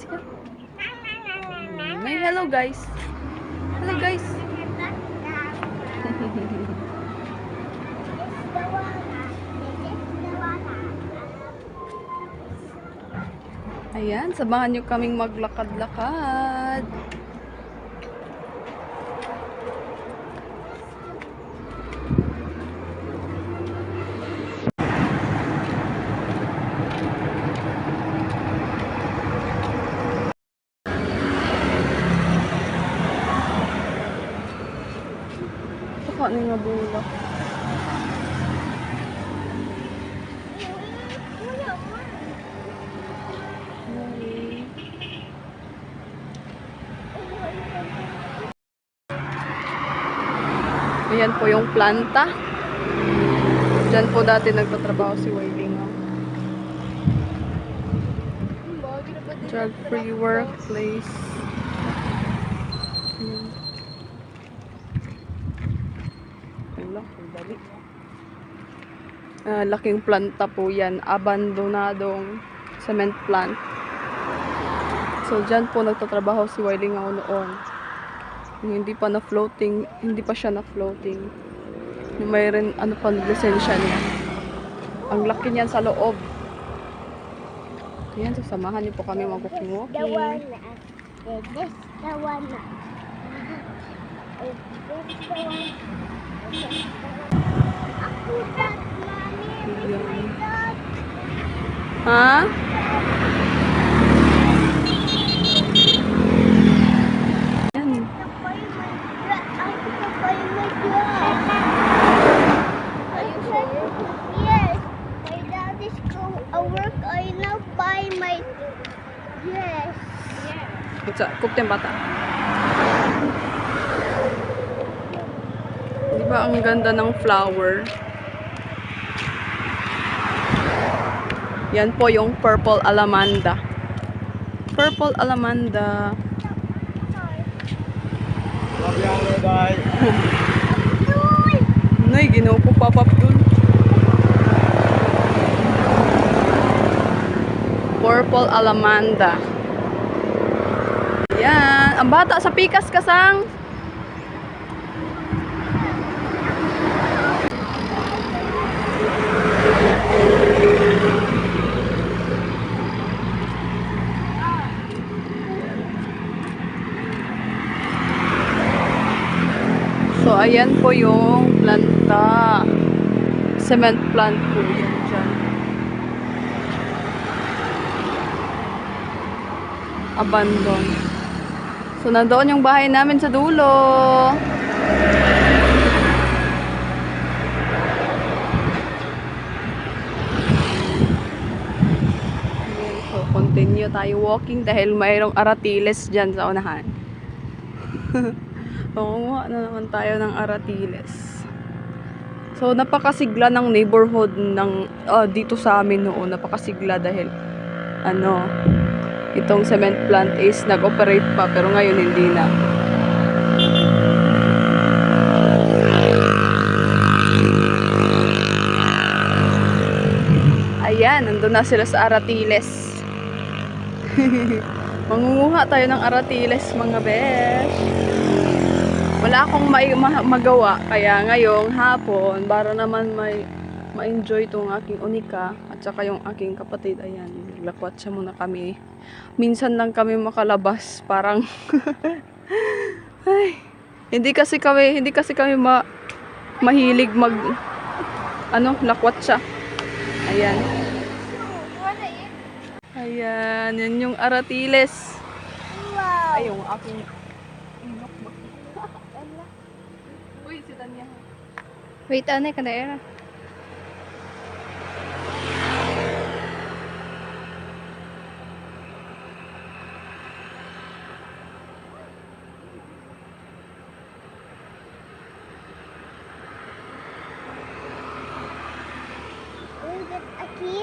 Sige. May hello guys. Hello guys. Ayan, samahan nyo kaming maglakad-lakad. Na yung bulak. Ayan po yung planta. Diyan po dati nagtatrabaho si Wailing. Drug-free workplace. Ayan. Ah, laking planta po yan. Abandonadong cement plant. So, dyan po nagtatrabaho si Wailing ako noon. Hindi pa na floating, hindi pa siya na floating. Mayroon ano pa lisensya niya. Ang laki niyan sa loob. Ayan, so samahan niyo po kami The mag-walking-walking. one. uh, This the this the one? Ako dad, mommy. Ayan. Dad. Ha? Ayan. Kapay my dad. Ay, kapay my dad. Are you sure? Yes. My dad is go uh, work. I now buy my. Yes. Kutsa, kupte yung bata. Di ba ang ganda ng flower? Yan po yung purple alamanda. Purple alamanda. Nay, ginawa ko papap dun. Purple alamanda. Yan. Ang bata sa pikas kasang. Ayan po yung planta. Cement plant po yan dyan. Abandon. So, nandoon yung bahay namin sa dulo. Ayan, So, continue tayo walking dahil mayroong aratiles dyan sa unahan. Kumuha na naman tayo ng aratiles. So, napakasigla ng neighborhood ng ah, dito sa amin noon. Napakasigla dahil ano, itong cement plant is nag-operate pa pero ngayon hindi na. Ayan, nandun na sila sa Aratiles. Mangunguha tayo ng Aratiles, mga besh. Wala akong mai- ma- magawa, kaya ngayong hapon, para naman may ma-enjoy tong aking unika at saka yung aking kapatid. Ayan, lakwat siya muna kami. Minsan lang kami makalabas, parang ay, hindi kasi kami, hindi kasi kami ma mahilig mag ano, lakwat siya. Ayan. Ayan, yan yung aratiles. Ay, yung aking inok ba? Tanya. Wait, ane ka na era. Is it a key?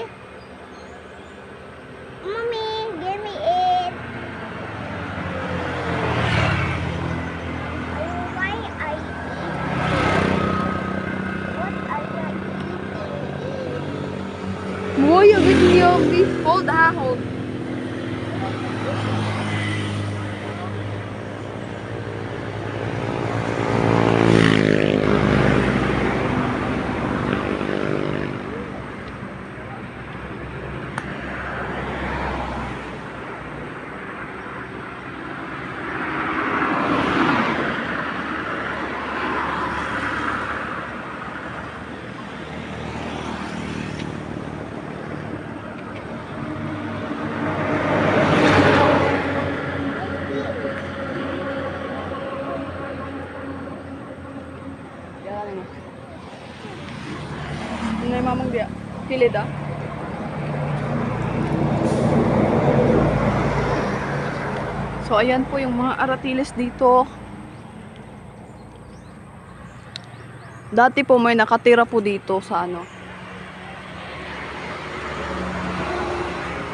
Mommy, give me it. Oh, why I eat? What are you Boy, agad niyo. Hold ha, hold. Gilid ah. So ayan po yung mga aratiles dito. Dati po may nakatira po dito sa ano.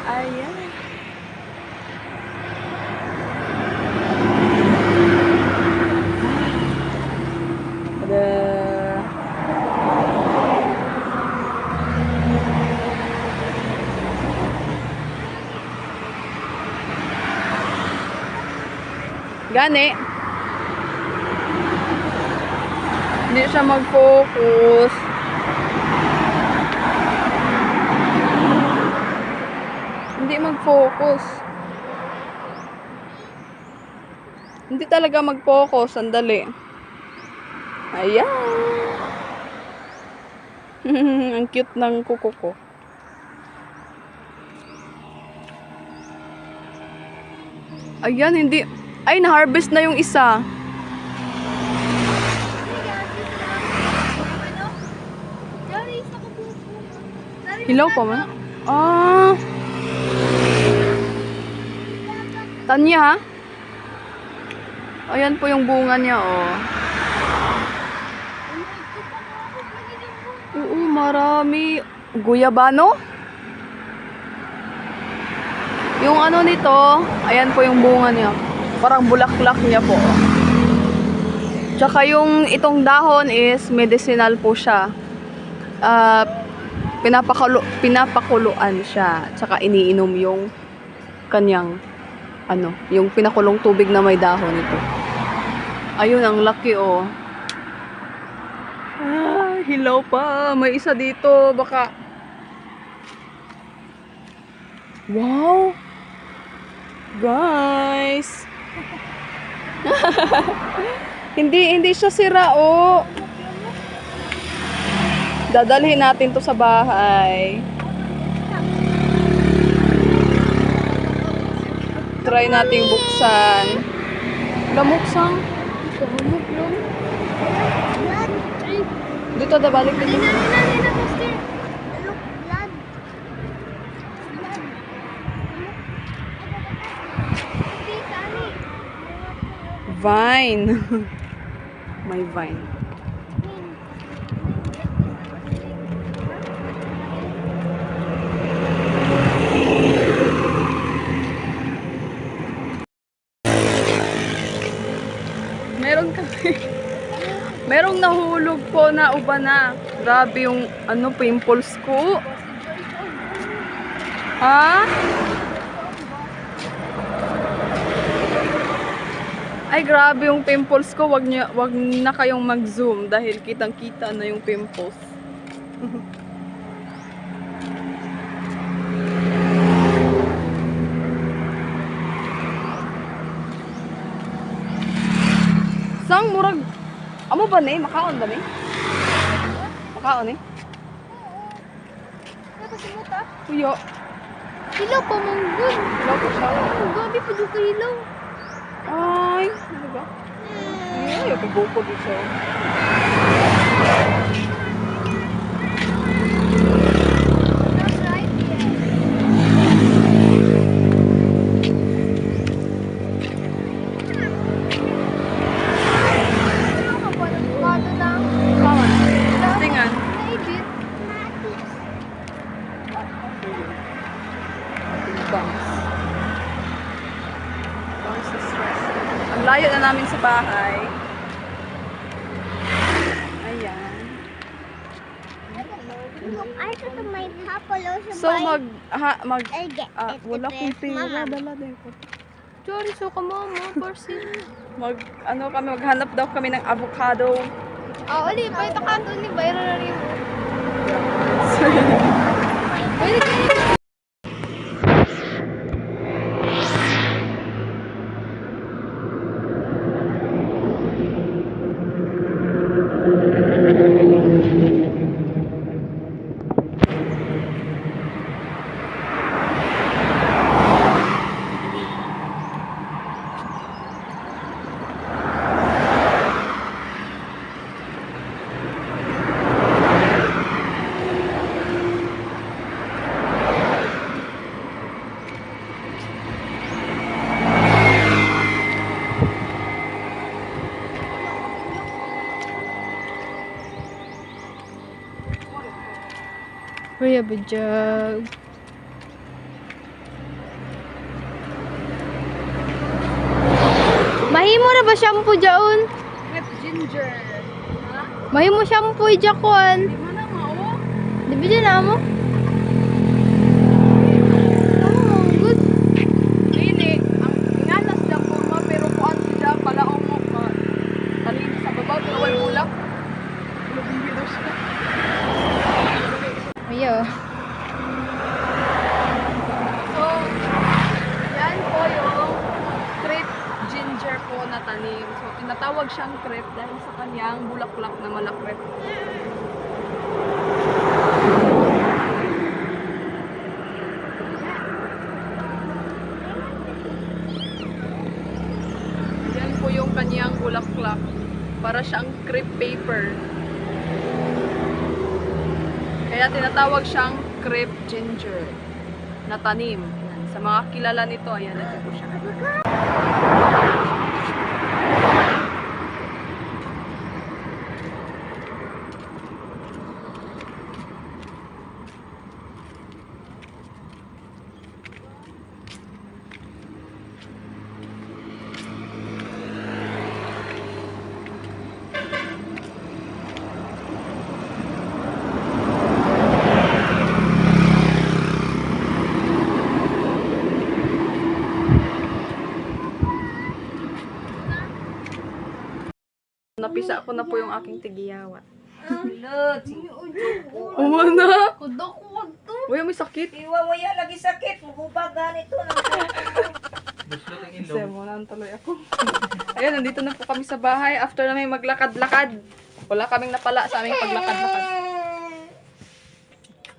Ayan. Tada. Gani. Hindi siya mag-focus. Hindi mag-focus. Hindi talaga mag-focus. Sandali. Ayan. Ang cute ng kuko ko. Ayan, hindi. Ay, na-harvest na yung isa. Hilaw pa man? Ah. Tanya, ha? Ayan po yung bunga niya, oh. Oo, marami. Guyabano? Yung ano nito, ayan po yung bunga niya. Parang bulaklak niya po. Tsaka yung itong dahon is medicinal po siya. Ah, pinapakulo, pinapakuluan siya. Tsaka iniinom yung kanyang ano, yung pinakulong tubig na may dahon ito. Ayun, ang laki oh. Ah, hilaw pa. May isa dito. Baka... Wow! Guys! Hindi, hindi siya sira, oh. Dadalhin natin to sa bahay. Try nating buksan. Lamuksan. Dito, dabalik dito. Look, blood. Vine. May vine. Meron kami. Merong nahulog po na uba na. Grabe yung ano pimples ko. Ha? Ay, grabe yung pimples ko. Wag, niya, wag na kayong mag-zoom dahil kitang-kita na yung pimples. Sang murag Amo ba ni? Makaon ba ni? Makaon ni? Kuya, Hilaw pa mong good. wala ko siya. Gabi pa doon kay hilaw. Ay, ano ba? Ay, ay, buko dito. That's right here. Ano ka pa ng plato ng Tama. Tingan. naibit? Bangs. Bangs is stress. Ang layo na namin sa bahay. Ayan. Look, I thought my papa loves So mag ha, mag ah, wala It kong is pera, dala din ko. Sorry, so ka mama, person. Mag ano kami maghanap daw kami ng avocado. Ah, uli, pa ito kanto ni Byron na rin. Pwede ka Kuya Bajag. Mahimo na ba shampoo dyaon? With ginger. Ha? Mahimo shampoo jakwan. Di mo na mao. Di ba dyan na mo? Oh, good. Dili, ang inganas lang po mo, pero kuan siya pala mo ka. Kanina sa baba, pero wala bulak. Lubibi daw siya. Ayo. So, yan po yung crepe ginger po na tanim. So, tinatawag siyang crepe dahil sa kanyang bulaklak na malakrep. Yan po yung kanyang bulaklak. Para siyang crepe paper. Kaya tinatawag siyang crepe ginger na tanim. Yan. Sa mga kilala nito, ayan, ito po siya. Ko na po yung aking tigiyawat. Umana! Kudo ko to. Uy, may sakit. Iwawaya lagi sakit. Mabubaga nito. Kasi mo na tuloy ako. Ayan, nandito na po kami sa bahay. After namin maglakad-lakad. Wala kaming napala sa aming paglakad-lakad.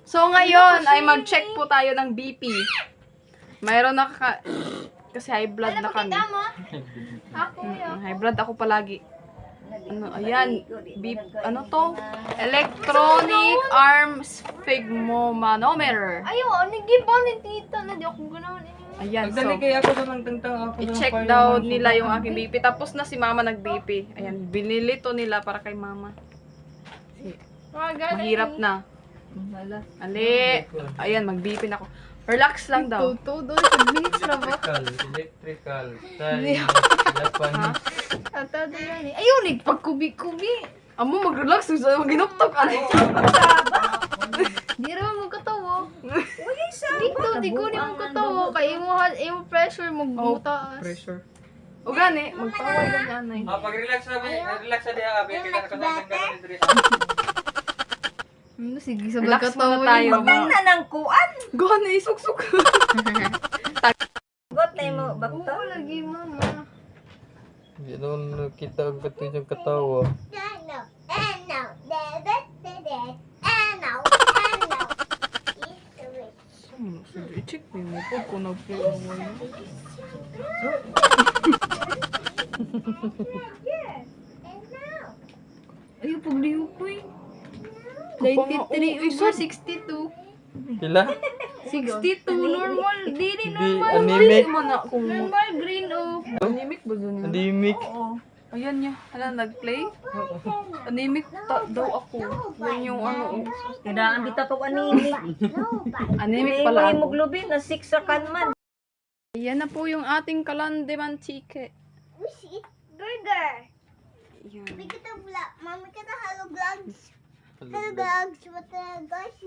So ngayon ay mag-check po tayo ng BP. Mayroon na ka... Kasi high blood na kami. Ako. Mm, High blood ako palagi. Ano, ayan. Beep, ano to? Electronic arm sphygmomanometer. Ayaw, ano giba ni tita na di ako ini. Ayan, so, Magdali kaya ako sa nang tangtang ako. i-check daw nila yung aking BP. Tapos na si mama nag-BP. Ayan, binili to nila para kay mama. Mahirap na. Ali. Ayan, mag-BP na ako. Relax lang daw. Todo sa minutes na ba? Electrical, electrical, style, Japanese. Ata do yan eh. Ayaw, ni pagkubi-kubi. Amo, mag-relax. Mag-inoktok. Ano? Di raman mo katawo. Dito, di ko ni mo katawo. Kaya imo, imo pressure mo Oh, butaas. pressure. O gani, magpaway ka niya, anay. Ah, pag-relax na, relax na diha, abi kita ka sa diri. Hmm, sige, sa Relax muna katawo tayo. yun. mga- na ng kuan. Gani, suksuk. Got na mo bakto. Oo, lagi mama. Hindi naman nakita ang pati yung katawa. Ano? Ano? Ano? Hmm, i-check mo yung po kung nag-play ang. Ayaw, pagliw ko eh. Kapanga, 93 oh, over isa. 62. Pila? 62, normal. Di, di, Hindi, normal. mo kung... Normal, green oh. Anemic ba dun yun? Anemic. Ayan niya. Hala, nag-play? Anemic ta- daw ako. Yan yung ano. oh. Kailangan kita to anini. Anemic pala ako. Hemoglobin na 6 sa kanman. Yan na po yung ating kalandeman chike. We eat burger. Yan. We get a vlog. Mama get a hello vlogs. Hello vlogs. What the guys?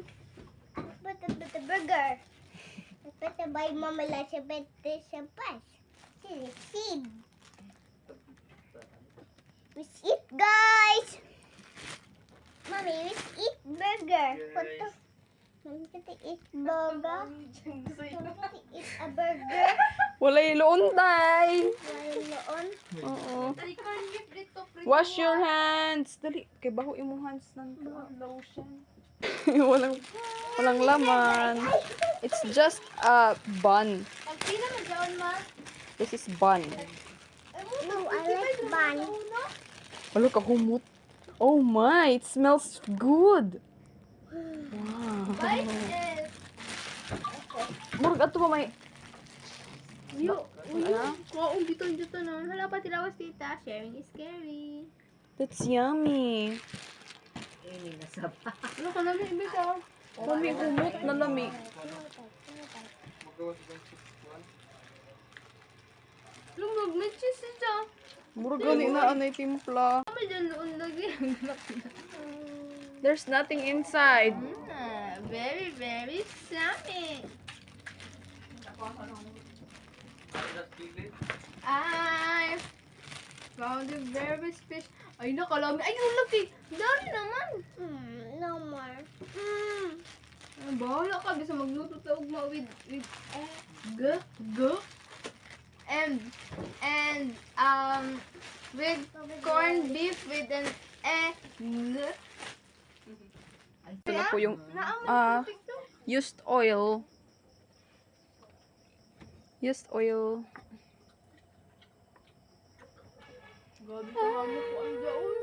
But the, burger. But the by mama like a bit this and price. See. We eat guys. Mommy, we eat burger. What the? Mommy to eat burger. Mommy to eat a burger. Wala yung loonday. Why noon? Oo. Wash your hands. Dali. Kay baho yung hands ng lotion. walang, walang laman. It's just a bun. Pagpila mo dyan, ma. This is bun. No, I like bun. Wala ka humot. Oh my, it smells good. Wow. Murag ato ba may Yo, Ano? Oo, dito, dito na. Hala pa tilawas tita. Sharing is scary. That's yummy. Ano ka namin, ibig ah. Humihumot na lami. Na cheese siya. Murag gani na anay timpla. Kami dyan noon lagi. There's nothing inside. Ah, very, very yummy. I found it very special. Ay, nakalami. Ay, yung laki. Dari naman. Hmm, no more. Hmm. Ay, bahala ka. Bisa magluto ta ugma with, with egg. G. And, and, um, with corned beef with an egg. Ito na po yung ko TikTok. used oil. Used oil. Gabi ka nga mo ko ang daon.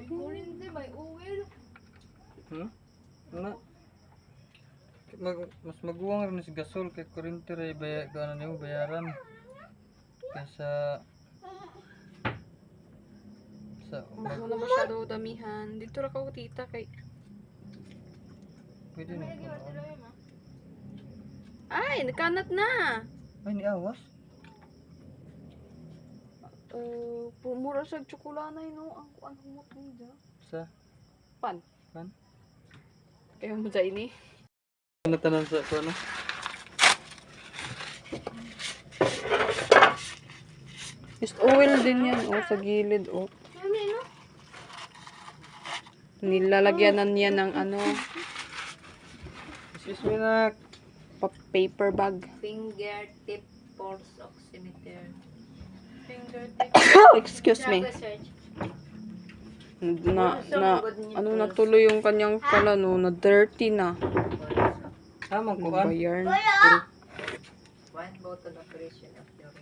May kurente, may oil. Hmm? Ano? Mag, mas maguwang rin si gasol kay kurente ray baya gaano niyo bayaran. Kaysa sa mag, Wala masyado damihan. Dito ra ko tita kay pwede na. Ay, nakanat na. Ay ni awas. Uh, pumura siya tsokolana no ang kuan humot ni. Sa Pan. Pan? Kayo mo dyan ini. Ano tanan sa ko ano? Used oil din yan oh sa gilid oh. Nilalagyanan niya ng ano, Excuse me nak. pa- paper bag. Fingertip pulse oximeter. Excuse me. Na, na, ano na tuloy yung kanyang pala no, na dirty na. Amang Ano kuan. ba yarn? One bottle operation of your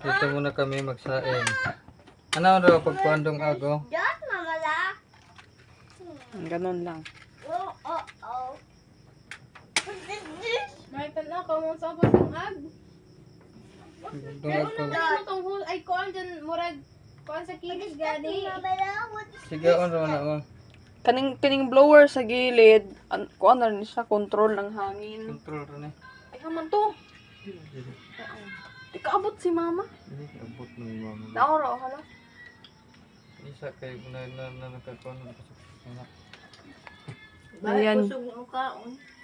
Dito muna kami magsaing. Ano raw pagkuandong ago? Just mama la. Ganon lang. Oh, oh, oh. What is this? May tanaw ka mo sa pagkong ag. Pero ako. naman mo tong hul ay kuan dyan murag kuan sa kilis gani. Sigaon raw na mo. Kaning, kaning blower sa gilid, an, kuan na rin siya, control ng hangin. Control ra ni. Ay, haman to. Di kaabot si mama. Hindi abot mo ni mama. Naora, hala. Isa kay na na na nakakon na Ayan.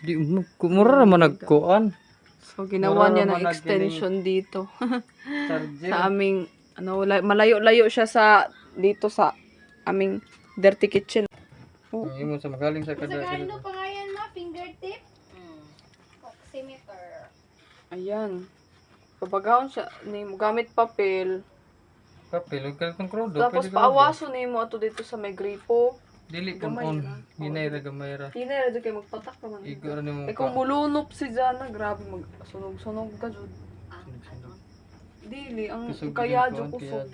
Di mo kumura naman nagkuan. So, ginawa niya ng extension dito. Charger. sa aming, ano, la- malayo-layo siya sa, dito sa aming dirty kitchen. Ang imo sa magaling sa Sa kada. kano pa nga yan ma fingertip. Oximeter. Ayan. Pabagahon siya, ni mo gamit papel. Papel ug kang krudo. Tapos paawaso ni mo ato dito sa may gripo. Dili pun Gamay on. ra. Hinay ra gamay ra. Hindi na rin kayo magpatak naman. Igo ra nimo Eh kung mulunop si Jana, grabe magsunog-sunog ka dyan. Dili, ang kaya dyan kusog.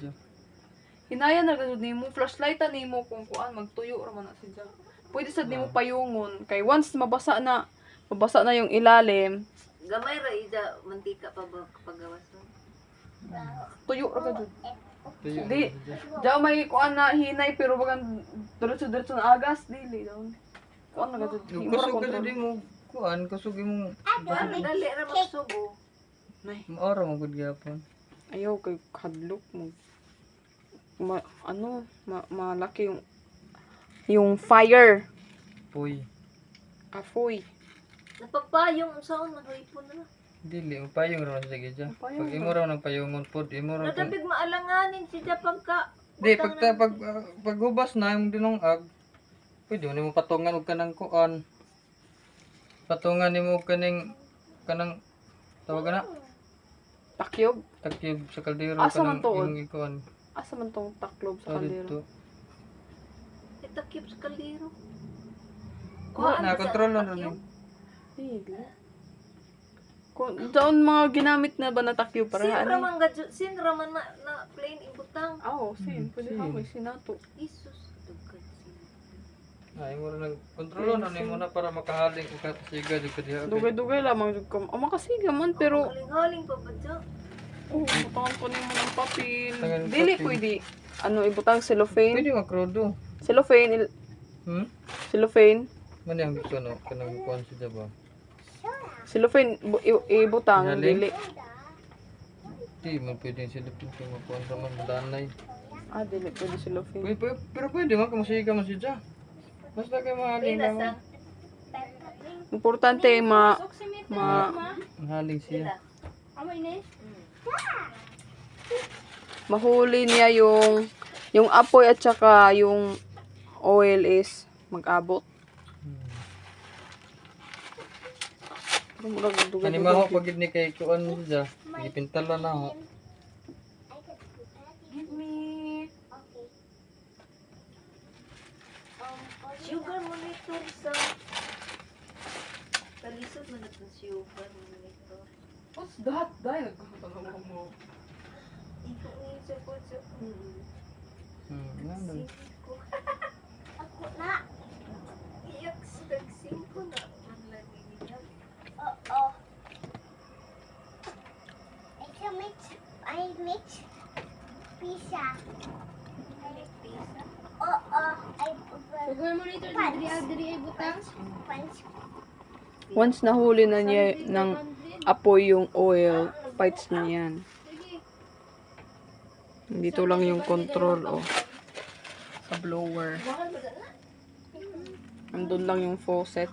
Hinaya na gano'n nimo, flashlightan nimo kung kuan magtuyo ra man na si Jana. Pwede sad nimo payungon kay once mabasa na mabasa na yung ilalim, Gamay ra ida mantika pa ba pagawas mo? tuyo ra gano'n. Di. Di, daw may kuan na hinay pero bagang diretso-diretso na agas dili daw. Kuan na ra Kusog kontrol. di mo kuan kusog mo. Dali ra magsubo. Nay, Maora mo gud gyapon. ayaw kay hadlok mo. Ma, ano, ma, malaki yung yung fire. Puy. Afoy. Napagpayong unsaon nagaypon na. Dili payong ra sa gidya. Payong Pag imo ra nang payongon pod, imo ra kung Nadabig maalanganin siya pagka Di pag ta, pag ah, paghubas na yung dinongag, pwede mo nimo patungan og kanang kuan. Patungan nimo og kaning kanang tawag na Takyog. takyog sa kaldero kanang tuod? imong ikuan. Asa man tong taklob sa kaldero? dito. itakip sa kaliro. Kuha na control na rin. Kung doon mga ginamit na ba na takyo para Sin ano? raman gadyo, sin raman na, na plain ibutang. Ah, Oo, sin. Pwede ka may sinato. Isus. Ay mo ra nag control na nimo na para makahaling og katasiga jud kadiha. Dugay-dugay lamang jud ka. Oh, makasiga man pero Haling-haling pa ba dyan? oh, mutangan ko nimo ng papel. Tangan Dili papel. pwede. ano ibutang cellophane. Pwede makrodo. Cellophane, il- Hmm? cellophane. Man yung gusto no? Kanang kuhan siya ba? Cellophane bu- i- ibutang dili. Di man pwede sila kung makuhan sa man danay. Ah, dili pwede cellophane. Pwede, pwede, pero pwede man kamasaya ka man siya. Basta kayo mahaling lang. Importante ma ma Mahaling siya. Amo ini? Mahuli niya yung yung apoy at saka yung oil is mag-abot. Pero murag duga- Kani maho pag ni kay kuan siya. Ipintala na ho. Sugar monitor sa... Kalisod mo na itong sugar monitor. What's that? Dahil nagkakatanong mo. Ikaw yung sa po sa... Hmm, ano? Ako na. Iyak sa nagsingko na. Ang lagi niya. Oo. I can make, I make pizza. I pizza. Oo. I Sugar monitor diri diri ay butang. Once nahuli na niya ng apoy yung oil, fights niya yan. Dito lang yung control, oh. Sa blower. Andun lang yung faucet.